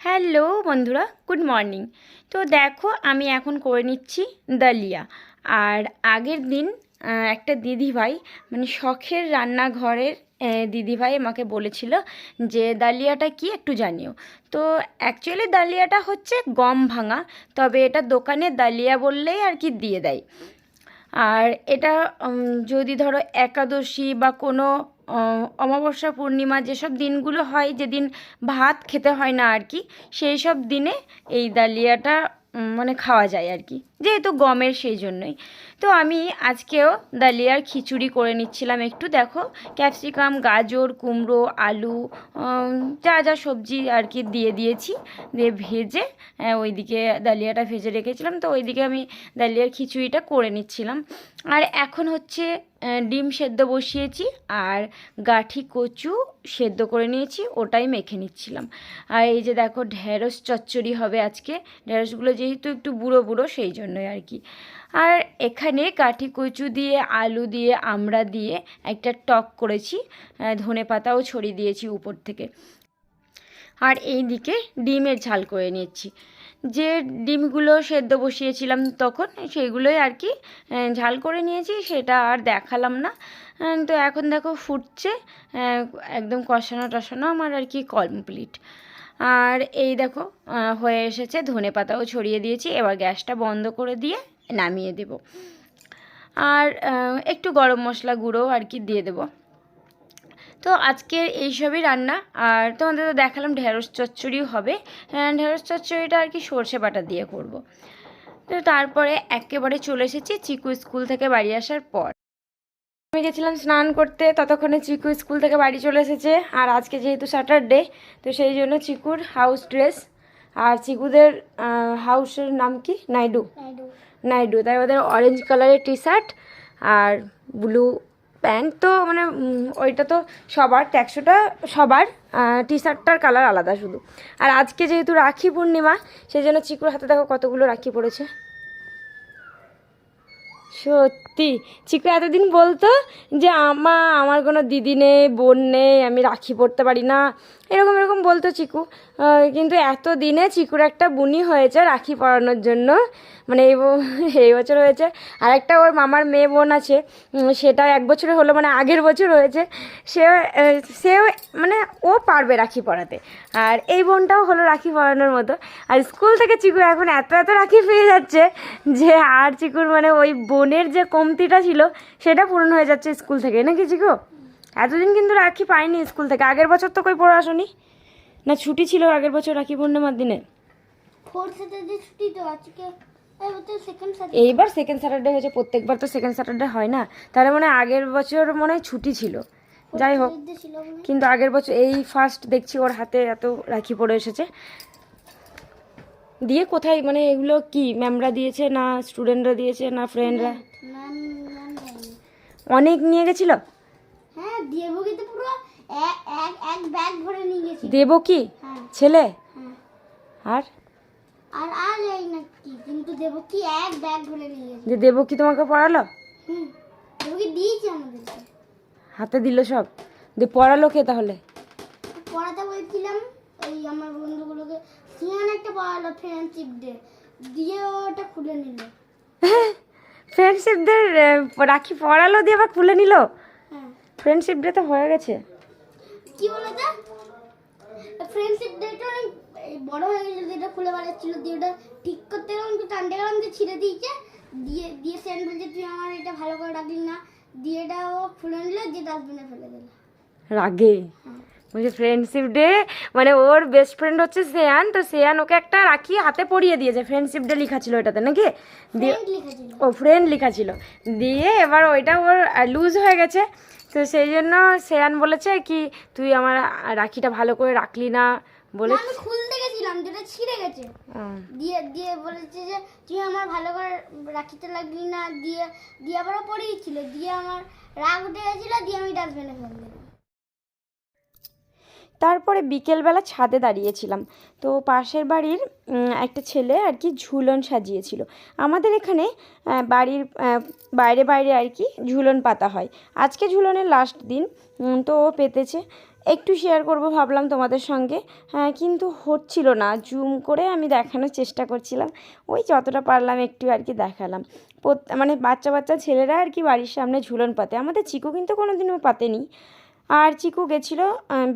Hello বন্ধুরা, good morning. তো দেখো, আমি এখন করে নিচ্ছি দালিয়া। আর আগের দিন একটা দিদিভাই মানে শখের রান্নাঘরের দিদিভাই আমাকে বলেছিল যে, দালিয়াটা কি একটু জানিও? তো অ্যাকচুয়ালি দালিয়াটা হচ্ছে গম ভাঙা, তবে এটা দোকানে দালিয়া বললেই আর কি দিয়ে দেয়। আর এটা যদি ধরো একাদশী বা কোনো অমাবস্যা, পূর্ণিমা যেসব দিনগুলো হয়, যেদিন ভাত খেতে হয় না আর কি, সেই সব দিনে এই ডালিয়াটা মানে খাওয়া যায় আর কি, যেহেতু গমের সেই জন্যই। তো আমি আজকেও ডালিয়ার খিচুড়ি করে নিচ্ছিলাম একটু, দেখো, ক্যাপসিকাম, গাজর, কুমড়ো, আলু যা যা সবজি আর কি দিয়ে দিয়েছি, দিয়ে ভেজে ওইদিকে ডালিয়াটা ভেজে রেখেছিলাম, তো ওইদিকে আমি ডালিয়ার খিচুড়িটা করে নিচ্ছিলাম। আর এখন হচ্ছে ডিম সেদ্ধ বসিয়েছি আর গাঠি কচু সেদ্ধ করে নিয়েছি, ওটাই মেখে নিচ্ছিলাম। আর এই যে দেখো, ঢেঁড়স চচ্চড়ি হবে আজকে। ঢেঁড়সগুলো যেহেতু একটু বুড়ো বুড়ো, সেই জন্যই আর কি। আর এখানে কাঠি কচু দিয়ে, আলু দিয়ে আমড়া দিয়ে একটা টক করেছি ধনে পাতাও ছড়িয়ে দিয়েছি উপর থেকে। আর এই দিকে ডিমের ঝাল করে নিচ্ছি যে ডিমগুলো সেদ্ধ বসিয়েছিলাম তখন সেইগুলোই আর কি ঝাল করে নিয়েছি, সেটা আর দেখালাম না। তো এখন দেখো ফুটছে একদম কষানো টসানো আমার আর কি কমপ্লিট আর এই দেখো হয়ে এসেছে ধনে পাতাও ছড়িয়ে দিয়েছি, এবার গ্যাসটা বন্ধ করে দিয়ে নামিয়ে দেব। আর একটু গরম মশলা গুঁড়ো আর কি দিয়ে দেবো। তো আজকের এইসবই রান্না। আর তোমাদের তো দেখালাম ঢেঁড়স চচ্চড়িও হবে। হ্যাঁ, ঢেঁড়স চচ্চড়িটা আর কি সর্ষে বাটা দিয়ে করব। তো তারপরে একেবারে চলে এসেছি চিকু স্কুল থেকে বাড়ি আসার পর। আমি গেছিলাম স্নান করতে ততক্ষণে চিকু স্কুল থেকে বাড়ি চলে এসেছে। আর আজকে যেহেতু স্যাটারডে তো সেই জন্য চিকুর হাউস ড্রেস। আর চিকুদের হাউসের নাম কি? নাইডু। নাইডু। তাই ওদের অরেঞ্জ কালারের টি শার্ট আর ব্লু প্যান্ট তো মানে ওইটা তো সবার, ট্যাক্সোটা সবার টি শার্টটার কালার আলাদা শুধু। আর আজকে যেহেতু রাখি পূর্ণিমা, সেই জন্য চিকুর হাতে দেখো কতগুলো রাখি পড়েছে। সত্যি। চিকু এতদিন বলতো যে আমা আমার কোনো দিদি নেই, বোন নেই, আমি রাখি পরতে পারি না। এরকম এরকম বলতো চিকু। কিন্তু এত দিনে চিকুর একটা বুনি হয়েছে রাখি পরানোর জন্য। মানে এই এই বছর হয়েছে। আর একটা ওর মামার মেয়ে বোন আছে। সেটা এক বছরে হলো মানে আগের বছর হয়েছে। সে সেও মানে ও পারবে রাখি পরাতে আর এই বোনটাও হলো রাখি পরানোর মতো। আর স্কুল থেকে চিকু এখন এত এত রাখি পেয়ে যাচ্ছে যে আর চিকুর মানে ওই বোনের যে কমতিটা ছিল সেটা পূরণ হয়ে যাচ্ছে স্কুল থেকে নাকি জিগো? এতদিন কিন্তু রাখি পাইনি স্কুল থেকে। আগের বছর তো কই পড়ে আসনি? না ছুটি ছিল আগের বছর রাখি পূর্ণিমার দিনে। এইবার সেকেন্ড স্যাটারডে হয়েছে প্রত্যেকবার তো সেকেন্ড স্যাটারডে হয় না। তাহলে মানে আগের বছর মনে হয় ছুটি ছিল। যাই হোক। কিন্তু আগের বছর এই ফার্স্ট দেখছি ওর হাতে এত রাখি পড়ে এসেছে। দিয়ে কোথায় মানে এগুলো কি? ম্যামরা দিয়েছে না স্টুডেন্টরা দিয়েছে না ফ্রেন্ডরা। অনেক নিয়ে গেছিল? হ্যাঁ দেবকে তো পুরো এক এক এক ব্যাগ ভরে নিয়ে গেছি। দেব কি? হ্যাঁ। ছেলে? হ্যাঁ। আর? আর আর যাই না কি কিন্তু দেব কি এক ব্যাগ ভরে নিয়ে গেছে। যে দেব তোমাকে পড়ালো? হুম দেবকে দিয়েছে আমাদেরকে। হাতে দিল সব। দিয়ে পড়ালো কে তাহলে? পড়াতে বলছিলাম ওই আমার বন্ধুগুলোকে সিয়ান একটা পড়ালো ফ্রেন্ডশিপ ডে দিয়ে ওটা খুলে নিল। ফ্রেন্ডশিপদের রাখি পড়ালো দিয়ে আবার খুলে নিল? হ্যাঁ। ফ্রেন্ডশিপ ডে তো হয়ে গেছে। কি বলতো? ফ্রেন্ডশিপ ডেটা অনেক এই বড় হয়ে গেছিল যেটা খুলে বেড়াচ্ছিল দিয়ে ওটা ঠিক করতে গেলাম একটু টানতে গেলাম দিয়ে ছিঁড়ে দিয়েছে। দিয়ে দিয়ে সেন বলছে তুই আমার এটা ভালো করে রাখলি না। দিয়ে এটা ও খুলে নিল দিয়ে ডাস্টবিনে ফেলে দিল। রাগে। বলছে ফ্রেন্ডশিপ ডে মানে ওর বেস্ট ফ্রেন্ড হচ্ছে সেয়ান তো সেয়ান ওকে একটা রাখি হাতে পরিয়ে দিয়েছে ফ্রেন্ডশিপ ডে লেখা ছিল এটাতে নাকি? দিয়ে ও ফ্রেন্ড লেখা ছিল। দিয়ে এবার ওইটা ওর লুজ হয়ে গেছে তো সেই জন্য সেয়ান বলেছে কি তুই আমার রাখিটা ভালো করে রাখলি না। বলে আমি খুলতে গেছিলাম যেটা ছিঁড়ে গেছে। দিয়ে দিয়ে বলেছে যে তুই আমার ভালো করে রাখিতে লাগলি না। দিয়ে দিয়ে আবারও পড়িয়েছিল দিয়ে আমার রাগ উঠে গেছিল দিয়ে আমি ডাস্টবিনে ফেলে দিলাম। তারপরে বিকেলবেলা ছাদে দাঁড়িয়েছিলাম। তো পাশের বাড়ির একটা ছেলে আর কি ঝুলন সাজিয়েছিল। আমাদের এখানে বাড়ির বাইরে বাইরে আর কি ঝুলন পাতা হয়। আজকে ঝুলনের লাস্ট দিন তো ও পেতেছে। একটু শেয়ার করব ভাবলাম তোমাদের সঙ্গে। হ্যাঁ কিন্তু হচ্ছিল না। জুম করে আমি দেখানোর চেষ্টা করছিলাম। ওই যতটা পারলাম একটু আর কি দেখালাম। মানে বাচ্চা বাচ্চা ছেলেরা আর কি বাড়ির সামনে ঝুলন পাতে। আমাদের চিকু কিন্তু কোনো দিনও পাতেনি। আর চিকু গেছিল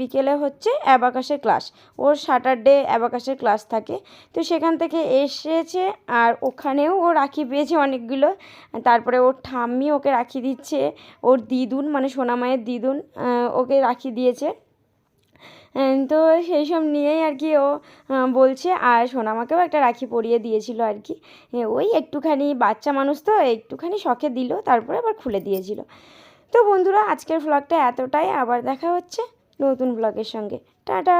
বিকেলে হচ্ছে অ্যাবাকাসের ক্লাস। ওর স্যাটারডে অ্যাবাকাসের ক্লাস থাকে। তো সেখান থেকে এসেছে আর ওখানেও ও রাখি পেয়েছে অনেকগুলো। তারপরে ওর ঠাম্মি ওকে রাখি দিচ্ছে। ওর দিদুন মানে সোনামায়ের দিদুন ওকে রাখি দিয়েছে। তো সেই সব নিয়েই আর কি ও বলছে। আর সোনামাকেও একটা রাখি পরিয়ে দিয়েছিল আর কি। ওই একটুখানি বাচ্চা মানুষ তো, একটুখানি শখে দিল, তারপরে আবার খুলে দিয়েছিল। তো বন্ধুরা আজকের ব্লগটা এতটাই। আবার দেখা হচ্ছে নতুন ব্লগের সঙ্গে। টাটা!